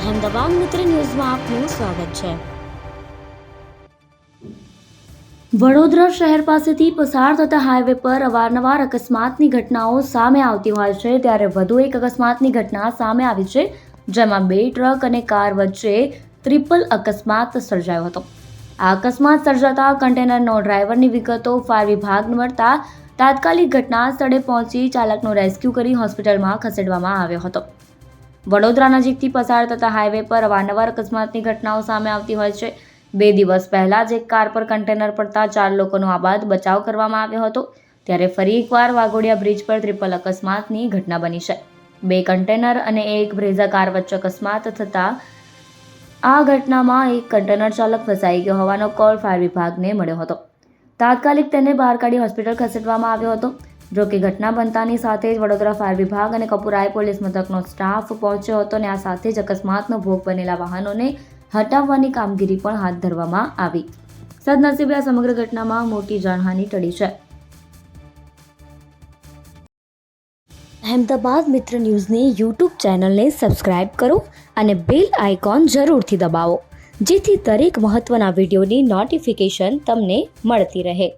અહેમદાબાદ મિત્ર ન્યૂઝમાં આપનું સ્વાગત છે. વડોદરા શહેર પાસેથી પસાર થતા હાઈવે પર અવારનવાર અકસ્માતની ઘટનાઓ સામે આવતી હોય છે, ત્યારે વધુ એક અકસ્માતની ઘટના સામે આવી છે, જેમાં બે ટ્રક અને કાર વચ્ચે ટ્રિપલ અકસ્માત સર્જાયો હતો. આ અકસ્માત સર્જાતા કન્ટેનરનો ડ્રાઈવરની વિગતો ફાયર વિભાગને મળતા તાત્કાલિક ઘટના સ્થળે પહોંચી ચાલકનો રેસ્ક્યુ કરી હોસ્પિટલમાં ખસેડવામાં આવ્યો હતો. વડોદરા નજીકથી પસાર થતા હાઈવે પર અવારનવાર અકસ્માતની ઘટનાઓ સામે આવતી હોય છે. બે દિવસ પહેલાં જ એક કાર પર કન્ટેનર પડતા ચાર લોકોનો આબાદ બચાવ કરવામાં આવ્યો હતો. ત્યારે ફરી એકવાર વાઘોડિયા બ્રિજ પર ટ્રિપલ અકસ્માતની ઘટના બની છે. બે કન્ટેનર અને એક બ્રેઝા કાર વચ્ચે અકસ્માત થતા આ ઘટનામાં એક કન્ટેનર ચાલક ફસાઈ ગયો હોવાનો કોલ ફાયર વિભાગને મળ્યો હતો. તાત્કાલિક તેને બહાર કાઢી હોસ્પિટલ ખસેડવામાં આવ્યો હતો. જો કે ઘટના બનતાની સાથે જ વડોદરા ફાયર વિભાગ અને કપુરાય પોલીસ મથકનો સ્ટાફ પહોંચ્યો હતો અને આ સાથે જ અકસ્માતનો ભોગ બનેલા વાહનોને હટાવવાની કામગીરી પણ હાથ ધરવામાં આવી. સદનસીબે આ સમગ્ર ઘટનામાં મોટી જાનહાનિ ટળી છે. અહેમદાબાદ મિત્ર ન્યૂઝની યુટ્યુબ ચેનલને સબસ્ક્રાઇબ કરો અને બેલ આઇકોન જરૂરથી દબાવો, જેથી દરેક મહત્ત્વના વિડીયોની નોટિફિકેશન તમને મળતી રહે.